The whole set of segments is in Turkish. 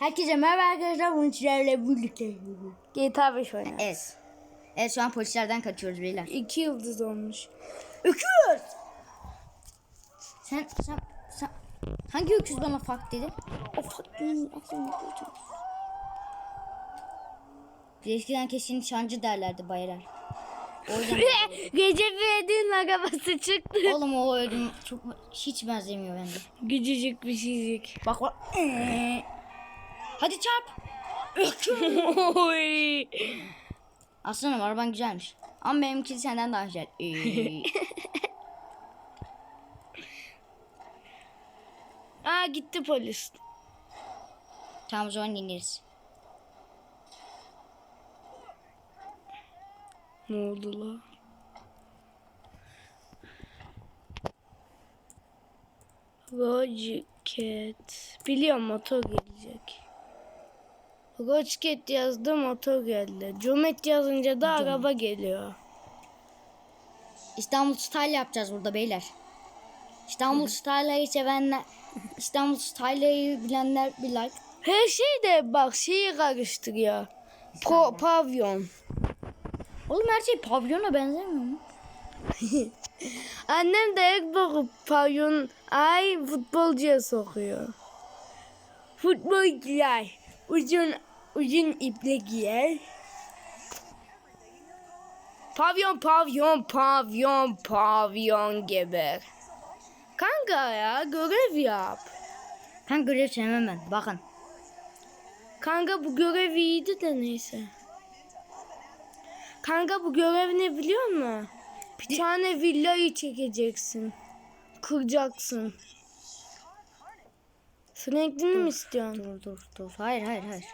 Herkese merhaba arkadaşlar. Bunun sizlerle birlikte. GTA 5 oynar. Evet. Evet şu an polislerden kaçıyoruz beyler. 2 yıldız olmuş. Öküz! Sen, sen, sen... Hangi öküz bana fuck dedi? O fuck benim aklımda öküz. Biz eskiden kesin şancı derlerdi baylar. O yüzden Recep İvedik'in çıktı. oğlum o ödüm çok hiç benzemiyor bende. Küçücük bir şeycik. Bak bak. Hadi çarp. Aslanım araban güzelmiş. Ama benimki senden daha güzel. Ee. Aa gitti polis. tamam o zaman dinleriz. Ne oldu la? Rocket. Biliyorum motor gelecek. Rocket yazdı motor geldi. Comet yazınca da araba geliyor. İstanbul Style yapacağız burada beyler. İstanbul Style'ı sevenler, İstanbul Style'ı bilenler bir like. Her şey de bak şeyi karıştırıyor. Po pavyon. Oğlum her şey pavyona benzemiyor mu? Annem de ilk bakıp pavyon ay futbolcuya sokuyor. Futbolcular uzun uzun iple giyer. Pavyon pavyon pavyon pavyon geber. Kanka ya görev yap. Ben görev sevmem ben. Bakın. Kanka bu görev iyiydi de neyse. Kanka bu görev ne biliyor musun? Bir tane villayı çekeceksin. Kıracaksın. Franklin'i mi istiyorsun? Dur dur dur. Hayır hayır hayır.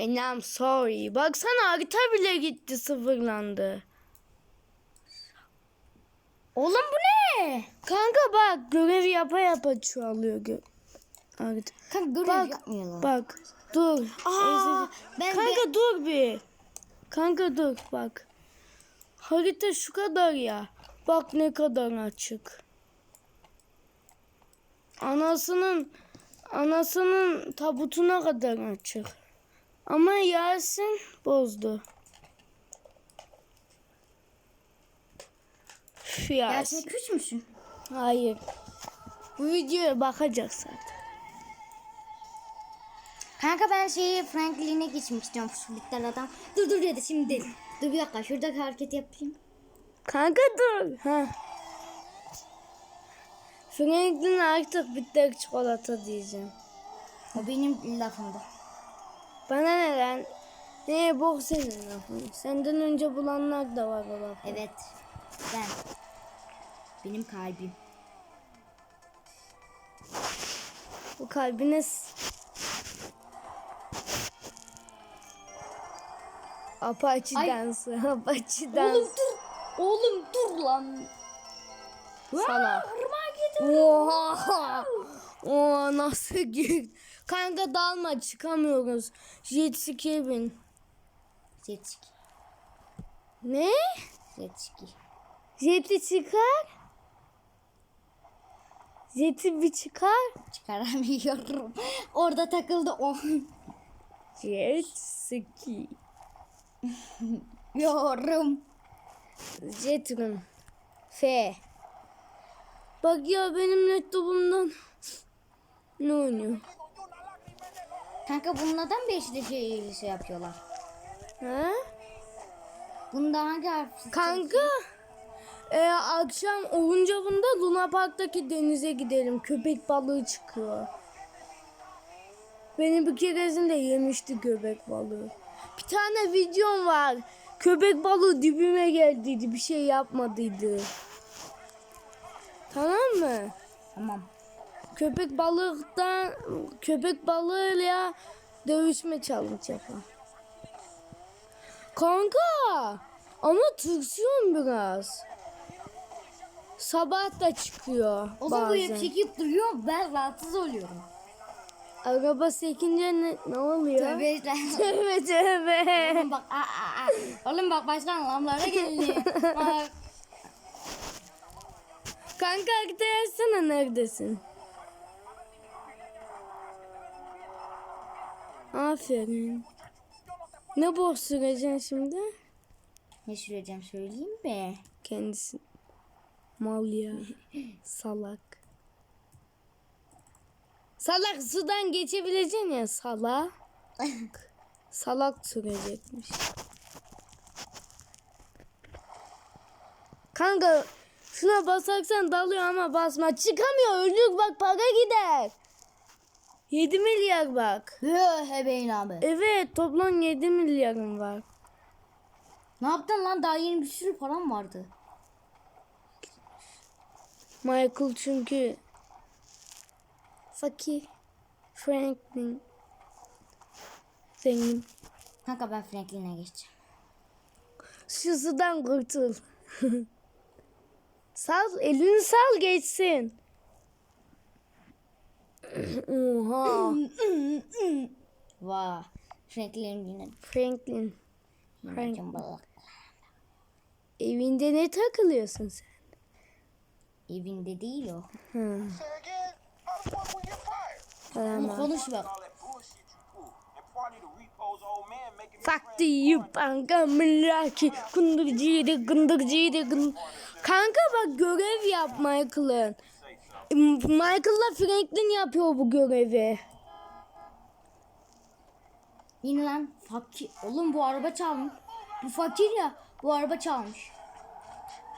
And I'm sorry. Baksana harita bile gitti sıfırlandı. Oğlum bu ne? Kanka bak görevi yapa yapa çoğalıyor. Gö harita. Kanka görev Bak yapmıyorlar. bak dur. Aa, ben Kanka dur bir. Kanka dur bak. Harita şu kadar ya. Bak ne kadar açık. Anasının anasının tabutuna kadar açık. Ama Yasin bozdu. Üf, Ya Yasin. küç müsün? Hayır. Bu videoya bakacak zaten. Kanka ben şeyi Franklin'e geçmek istiyorum. Fusulikler adam. Dur dur dedi şimdi. Dur bir dakika şuradaki hareket yapayım. Kanka dur. Ha. Franklin artık bitter çikolata diyeceğim. O benim lafımdı. Bana neden? Ne bok senin lafın. Senden önce bulanlar da var laf. Evet. Ben. Benim kalbim. Bu kalbiniz... Apache Ay. dansı. Apache Oğlum dansı. dur. Oğlum dur lan. Salak. Oha! Oha nasıl gir? Kanka dalma çıkamıyoruz. Jet ski'ye bin. Jet ski. Ne? Jet ski. Jeti çıkar. Jeti bir çıkar. Çıkaramıyorum. Orada takıldı o. Jet ski. Yorum. Jetun. F. Bak ya benim laptopumdan ne oynuyor? Kanka bunun neden beşli şey, şey yapıyorlar? Ha? Bunda hangi harf? Kanka e, akşam olunca bunda Luna Park'taki denize gidelim. Köpek balığı çıkıyor. Beni bir keresinde yemişti köpek balığı. Bir tane videom var. Köpek balığı dibime geldiydi. Bir şey yapmadıydı. Tamam mı? Tamam. Köpek balıktan köpek balığıyla dövüşme challenge yapalım. Kanka ama tırsıyorum biraz. Sabah da çıkıyor O hep bazen. çekip duruyor. Ben rahatsız oluyorum. Araba sekince ne, ne oluyor? Tövbe Tövbe tövbe. Oğlum bak aa, aa, aa. Oğlum bak başka anlamlara geliyor. Bak. Kanka harita yazsana neredesin? Aferin. Ne boş süreceksin şimdi? Ne süreceğim söyleyeyim mi? Kendisi. Mal ya. Salak. Salak sudan geçebileceksin ya salak. Salak sürecekmiş. Kanka şuna basarsan dalıyor ama basma. Çıkamıyor öldük bak para gider. 7 milyar bak. Hebeyin abi. Evet toplam 7 milyarım var. Ne yaptın lan? Daha yeni bir sürü param vardı. Michael çünkü fakir. Franklin zengin. Kanka ben Franklin'e geçeceğim. Şu sudan kurtul. sal elini sal geçsin. Oha. Vay. Franklin'in yine Franklin balık. evinde ne takılıyorsun sen? Evinde değil o. Hı. Tamam. konuş bak. All that bullshit you pull. And party to repose old man making his Fakti yiyip kanka millaki kundurcuydu kundurcuydu kund... Kanka bak görev yap Michael'ın. Michael'la Franklin yapıyor bu görevi. Yine lan fakir. Oğlum bu araba çalmış. Bu fakir ya. Bu araba çalmış.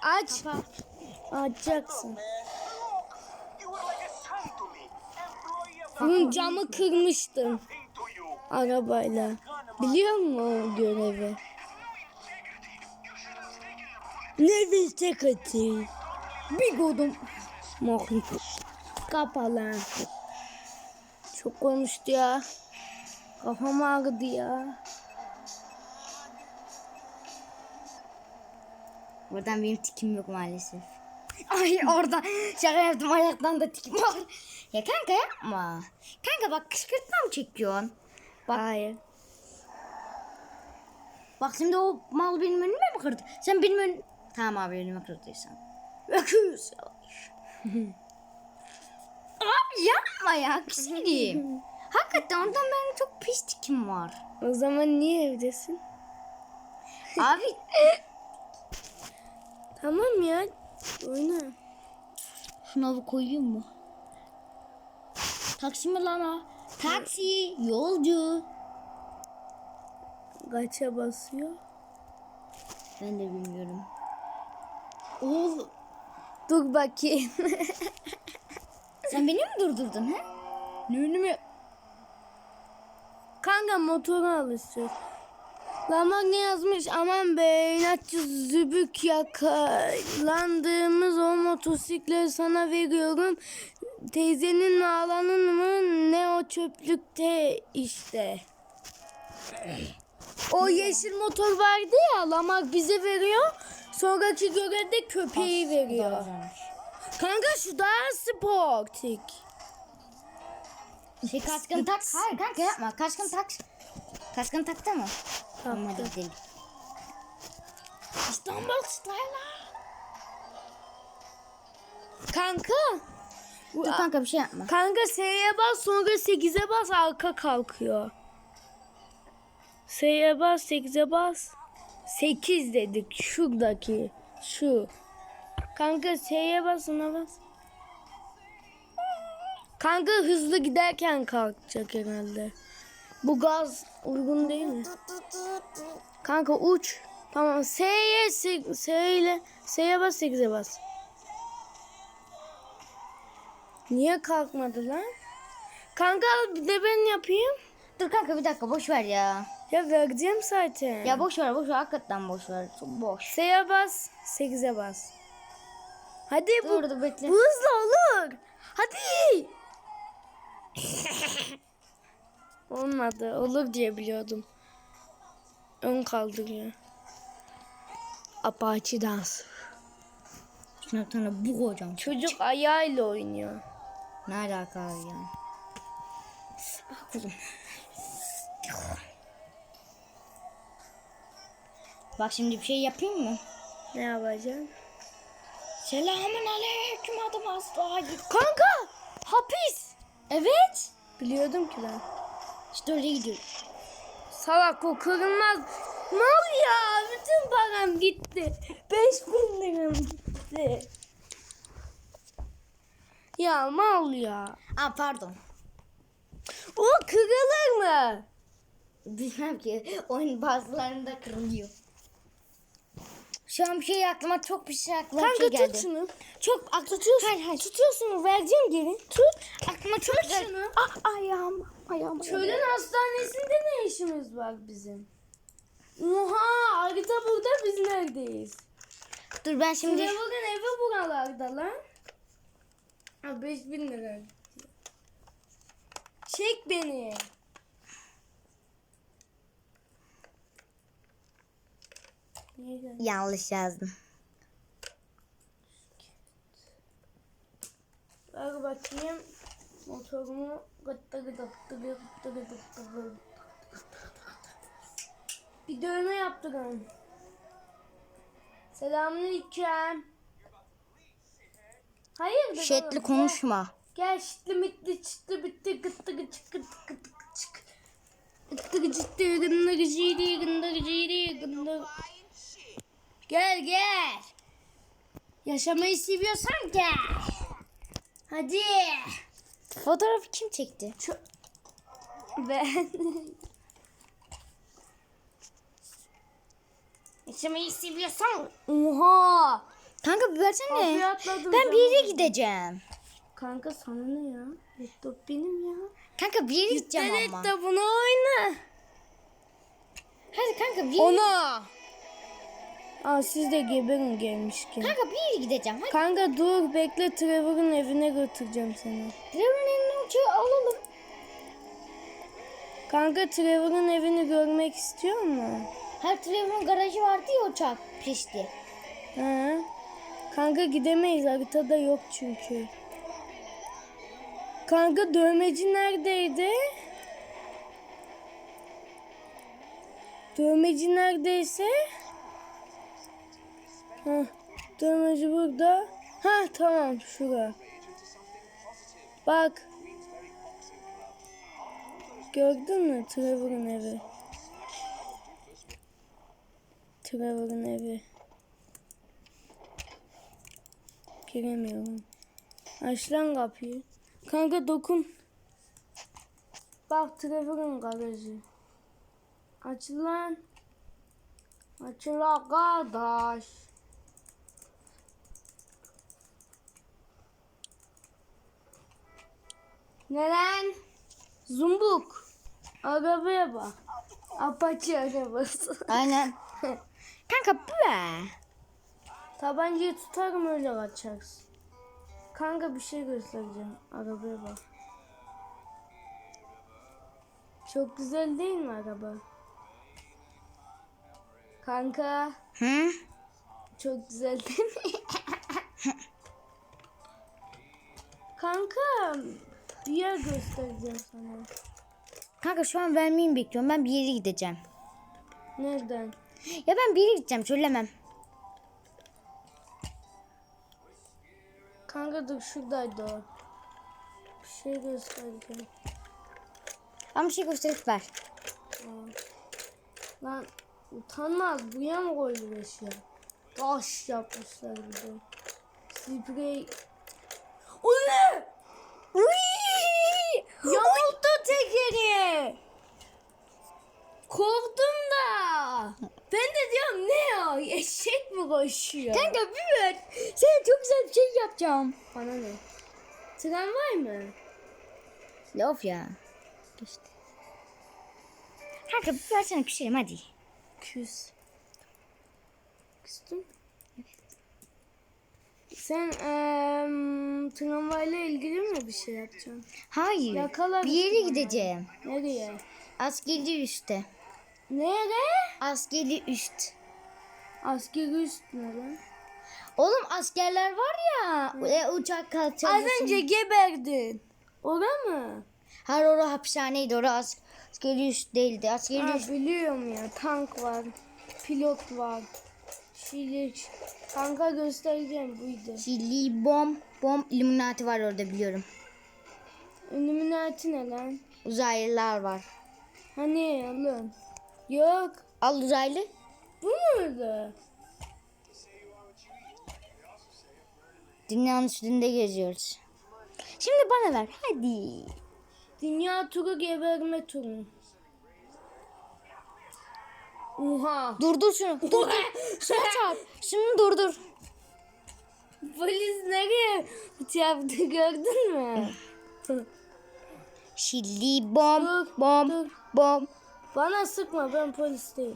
Aç. Açacaksın. man. Look, you look like a saint to me. Employee of the Bunun camı kırmıştım arabayla. Biliyor musun o görevi? Nefis tekati. Bir godum. Mohit. Kapalı. Çok konuştu ya. Kafam ağrıdı ya. Buradan benim tikim yok maalesef. Ay orada şaka yaptım ayaktan da tikim var. Ya kanka yapma. Kanka bak kışkırtma mı çekiyorsun? Bak Hayır. bak şimdi o mal benim önüme mi kırdı? Sen benim ön... Tamam abi önüme kırdıysan. Öküz. abi yapma ya kişiliğim. Hakikaten ondan benim çok pis tikim var. O zaman niye evdesin? Abi Tamam ya. Oyna. şuna bir koyayım mı? Taksi mi lan o? Taksi, yolcu. Kaça basıyor? Ben de bilmiyorum. Oğlum. Dur bakayım. Sen beni mi durdurdun ha? Ne önüme? Kanka motoru alışıyor. Lamak ne yazmış? Aman be inatçı zübük yakalandığımız o motosikleri sana veriyorum. Teyzenin ağlanın mı ne o çöplükte işte. O yeşil motor vardı ya Lamak bize veriyor. Sonraki görevde köpeği veriyor. Kanka şu daha sportik. Şey kaskını tak. Hayır kanka yapma. Kaskını tak. Kaskını taktı mı? Tamam hadi gidelim. İstanbul Style'a. Kanka. Dur kanka bir şey yapma. Kanka S'ye bas sonra 8'e bas arka kalkıyor. S'ye bas 8'e bas. 8 dedik şuradaki. Şu. Kanka S'ye bas bas. Kanka hızlı giderken kalkacak herhalde. Bu gaz uygun değil mi? Kanka uç. Tamam S'ye S- S ile S'ye bas 8'e bas. Niye kalkmadı lan? Kanka bir de ben yapayım. Dur kanka bir dakika boş ver ya. Ya vereceğim zaten. Ya boş ver boş ver hakikaten boş ver. Çok boş. S'ye bas, 8'e bas. Hadi bu, Dur dur bekle. bu hızlı olur. Hadi. Olmadı. Olur diye biliyordum. Ön kaldırıyor. Apache dans. Şuna bir tane bu koyacağım. Çocuk ayağıyla oynuyor. Ne alaka abi ya? Ah. Bak şimdi bir şey yapayım mı? Ne yapacaksın? Selamun aleyküm adım Aslı. Kanka! Hapis! Evet. Biliyordum ki ben. İşte oraya gidiyorum. Salak o kırılmaz. Mal ya bütün param gitti. 5000 liram gitti. Ya mal ya. Aa pardon. O kırılır mı? Bilmem ki oyun bazılarında kırılıyor. Şu an bir şey aklıma çok bir şey aklıma bir Kanka şey geldi. tut şunu. Çok ak Tutuyorsun. Hayır hayır. Tutuyorsun vereceğim geri. Tut. Aklıma çok Tut güzel. şunu. Ah ayağım. Ayağım. Çölün hastanesinde ne işimiz var bizim? Oha harita burada biz neredeyiz? Dur ben şimdi Trevor'ın evi buralarda lan. Ha 5000 lira. Çek beni. Niye geldin? Yanlış yazdım. Ver bakayım. Motorumu gıttı gıttı gıttı gıttı gıttı gıttı. Bir dövme yaptırın. Selamünaleyküm. Hayır. Şetli konuşma. Gel şitli mitli çıtlı bitti gıttı gıcık gıttı gıttı gıcık. Gıttı gıcıktı gındı gıcıydı gındı gıcıydı gındı. Gel gel. Yaşamayı seviyorsan gel. Hadi. Fotoğrafı kim çekti? Ben. Yaşamayı seviyorsan. Oha. Kanka bir versene. Ben bir yere gideceğim. Kanka sana ne ya? Laptop benim ya. Kanka bir yere gideceğim ama. laptopunu oyna. Hadi kanka bir yere, Ona. Aa siz de geberin gelmişken. kanka bir yere gideceğim. Hadi Kanka dur bekle Trevor'ın evine götüreceğim seni. Trevor'ın eline uçağı alalım. Kanka Trevor'ın evini görmek istiyor mu? Her Trevor'ın garajı vardı ya uçak pişti. Ha? Kanka gidemeyiz haritada yok çünkü. Kanka dövmeci neredeydi? Dövmeci neredeyse? Ha, dövmeci burada. Ha tamam şura. Bak. Gördün mü Trevor'ın evi? Trevor'ın evi. Giremiyorum. Aç lan kapıyı. Kanka dokun. Bak Trevor'ın garajı. Aç lan. Aç lan kardeş. Ne lan? Zumbuk. Arabaya bak. Apache arabası. Aynen. kanka bu be. Tabancayı tutarım öyle açarsın. Kanka bir şey göstereceğim. Arabaya bak. Çok güzel değil mi araba? Kanka Hı? çok güzel değil mi? Kanka bir yer göstereceğim sana. Kanka şu an vermeyi bekliyorum. Ben bir yere gideceğim. Nereden? Ya ben bir yere gideceğim. Söylemem. Kanka dur şuradaydı o. Bir şey göstereceğim. Ama bir şey gösterip ver. Lan utanmaz buraya mı koydu eşya? Taş yapmışlar bir de. Sprey. O ne? Yamultu tekeri. Korktum da. Ben de diyorum ne o? Eşek mi koşuyor? Kanka bir ver. Sana çok güzel bir şey yapacağım. Bana ne? Tren var mı? Of ya. İşte. Kanka bir versene küselim hadi. Küs. Küstün? Sen eee tramvayla ilgili mi bir şey yapacaksın? Hayır. Yakalarız bir yere bana. gideceğim. Nereye? Askeri üste. Nereye? Askeri üst. Askeri üst ne lan? Oğlum askerler var ya. E, uçak kalkacak. Az önce geberdin. Ora mı? Her orası hapishaneydi. Orası as- askeri üst değildi. Askeri Ha, üst. biliyorum ya. Tank var. Pilot var. Şilik. Kanka göstereceğim buydu. Çili bom. Bom Illuminati var orada biliyorum. Illuminati ne lan? Uzaylılar var. Hani oğlum? Yok. Al uzaylı. Bu muydu? Dünyanın üstünde geziyoruz. Şimdi bana ver hadi. Dünya turu geberme turu. Oha. Durdur şunu. Durdur. Şuna çarp. Şunu durdur. Polis nereye çarptı gördün mü? Şilli bom Dur, bom dur. bom. Bana sıkma ben polis değilim.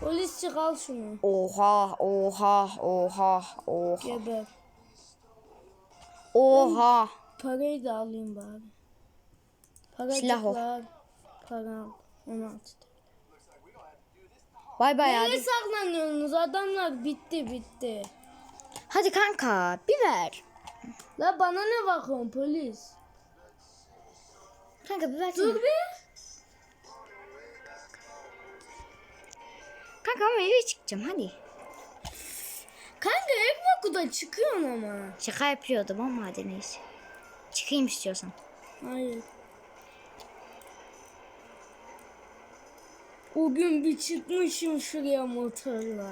Polisçi al şunu. Oha oha oha oha. Geber. Oha. Parayı da alayım bari. Para Silah o. var. Para al. 16. Bay bay Nereye abi. saklanıyorsunuz adamlar bitti bitti. Hadi kanka bir ver. La bana ne bakıyorsun polis? Kanka bir versene. Dur bir. Kanka ama eve çıkacağım hadi. Kanka hep okuda çıkıyorsun ama. Şaka yapıyordum ama hadi neyse. Çıkayım istiyorsan. Hayır. O gün bir çıkmışım şuraya motorla.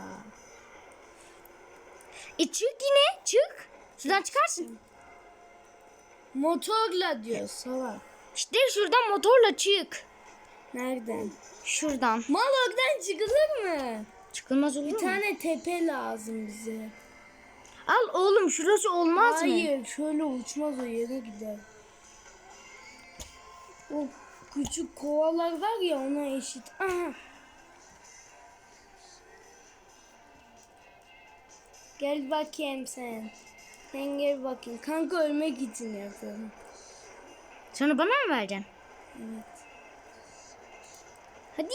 E çık yine çık. Şuradan çıkarsın. Motorla diyor salak. İşte şuradan motorla çık. Nereden? Şuradan. Mal oradan çıkılır mı? Çıkılmaz olur Bir mu? tane tepe lazım bize. Al oğlum şurası olmaz mı? Hayır şöyle uçmaz o yere gider. O küçük kovalar var ya ona eşit. Aha. Gel bakayım sen. Sen gel bakayım. Kanka ölmek için yapıyorum. Sonra bana mı vereceksin? Evet. Hadi.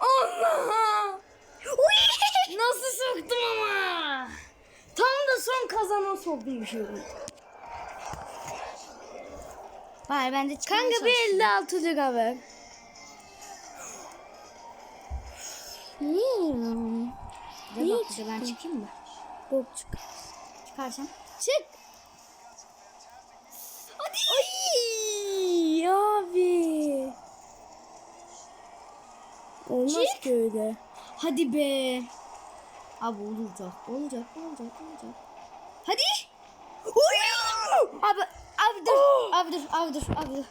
Allah! Nasıl soktum ama? Tam da son kazana soktum Bari ben de çıkmaya Kanka bir 56 lira ver. Niye? Niye ben çıkayım mı? Bok çık. Çıkarsan. Çık. Hadi. Ay abi. Olmaz ki öyle. Hadi be. Abi olacak, olacak, olacak, olacak. Hadi. Abi, abi dur, abi dur, abi dur, abi dur.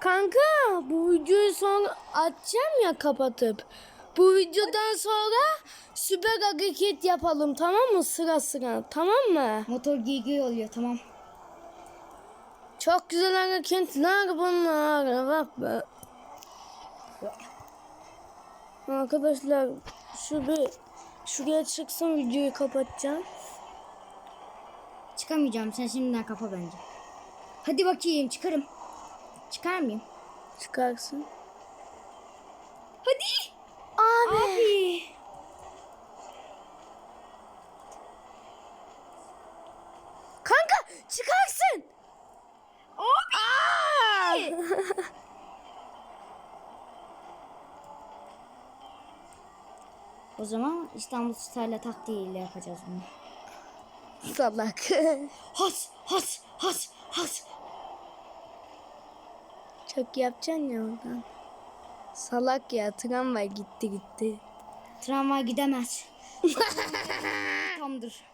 Kanka bu videoyu sonra açacağım ya kapatıp. Bu videodan sonra süper hareket yapalım tamam mı sıra sıra tamam mı? Motor giy oluyor, tamam. Çok güzel hareketler bunlar. Bak be. Arkadaşlar şu bir şuraya çıksın videoyu kapatacağım. Çıkamayacağım, sen şimdiden kapa bence. Hadi bakayım, çıkarım. Çıkar mıyım? Çıkarsın. Hadi. Abi. Abi. Kanka çıkarsın. Abi. o zaman İstanbul Star'la taktiğiyle yapacağız bunu. Salak. Has, has, has, has. Çok yapacaksın ya oradan. Salak ya tramvay gitti gitti. Tramvay gidemez. Tamdır.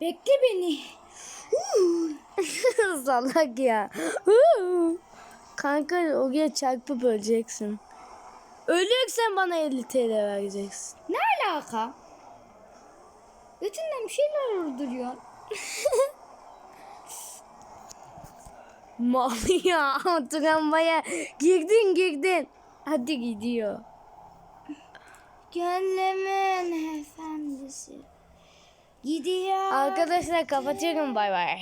Bekle beni. Salak ya. Kanka oraya çarpıp öleceksin. Ölürsen bana 50 TL vereceksin. Ne alaka? Götünden bir şeyler uyduruyor. Mal ya tramvaya girdin girdin. Hadi gidiyor. Gönlümün efendisi. Gidiyor. Arkadaşlar kapatıyorum bay bay.